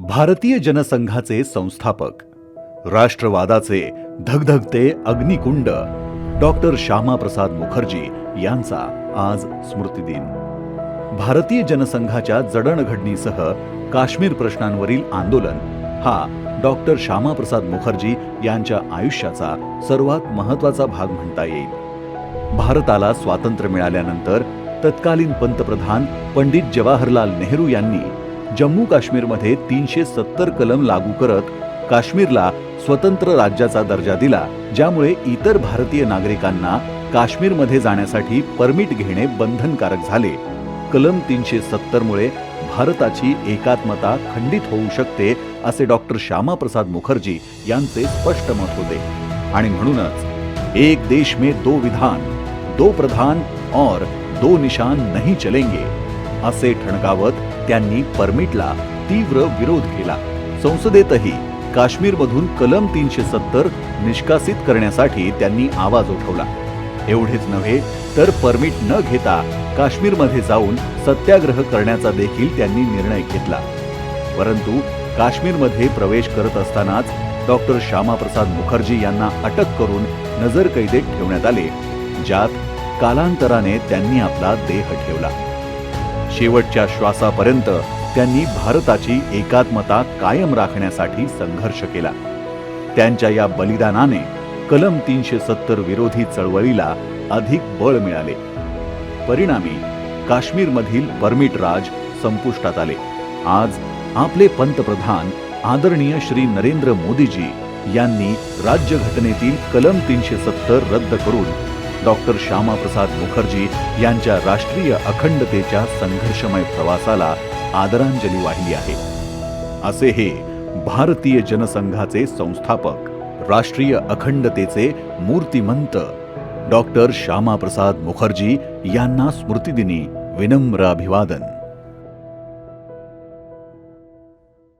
भारतीय जनसंघाचे संस्थापक. राष्ट्रवादाचे धगधगते अग्निकुंड. डॉक्टर श्यामाप्रसाद मुखर्जी यांचा आज स्मृतिदिन. भारतीय जनसंघाच्या जडणघडणीसह काश्मीर प्रश्नांवरील आंदोलन हा डॉक्टर श्यामाप्रसाद मुखर्जी यांच्या आयुष्याचा सर्वात महत्त्वाचा भाग म्हणता येईल. भारताला स्वातंत्र्य मिळाल्यानंतर तत्कालीन पंतप्रधान पंडित जवाहरलाल नेहरू यांनी जम्मू काश्मीरमध्ये तीनशे सत्तर कलम लागू करत काश्मीरला स्वतंत्र राज्याचा दर्जा दिला ज्यामुळे इतर भारतीय नागरिकांना काश्मीरमध्ये जाण्यासाठी परमिट घेणे बंधनकारक झाले. कलम तीनशे सत्तरमुळे भारताची एकात्मता खंडित होऊ शकते असे डॉक्टर श्यामाप्रसाद मुखर्जी यांचे स्पष्ट मत होते. आणि म्हणूनच एक देश में दो विधान दो प्रधान और दो निशान नहीं चलेंगे असे ठणकावत त्यांनी परमिटला तीव्र विरोध केला. संसदेतही काश्मीरमधून कलम तीनशे सत्तर निष्कासित करण्यासाठी त्यांनी आवाज उठवला. एवढेच नव्हे तर परमिट न घेता काश्मीरमध्ये जाऊन सत्याग्रह करण्याचा देखील त्यांनी निर्णय घेतला. परंतु काश्मीरमध्ये प्रवेश करत असतानाच डॉक्टर श्यामाप्रसाद मुखर्जी यांना अटक करून नजरकैदेत ठेवण्यात आले ज्यात कालांतराने त्यांनी आपला देह ठेवला. शेवटच्या श्वासापर्यंत त्यांनी भारताची एकात्मता कायम राखण्यासाठी संघर्ष केला. त्यांच्या या बलिदानाने कलम तीनशे सत्तर विरोधी चळवळीला अधिक बळ मिळाले. परिणामी काश्मीरमधील परमिट राज संपुष्टात आले. आज आपले पंतप्रधान आदरणीय श्री नरेंद्र मोदीजी यांनी राज्यघटनेतील कलम तीनशे सत्तर रद्द करून डॉक्टर श्यामाप्रसाद मुखर्जी यांच्या राष्ट्रीय अखंडतेच्या संघर्षमय प्रवासाला आदरांजली वाहिली आहे. असे हे भारतीय जनसंघाचे संस्थापक राष्ट्रीय अखंडतेचे मूर्तिमंत डॉक्टर श्यामाप्रसाद मुखर्जी यांना स्मृतिदिनी विनम्र अभिवादन.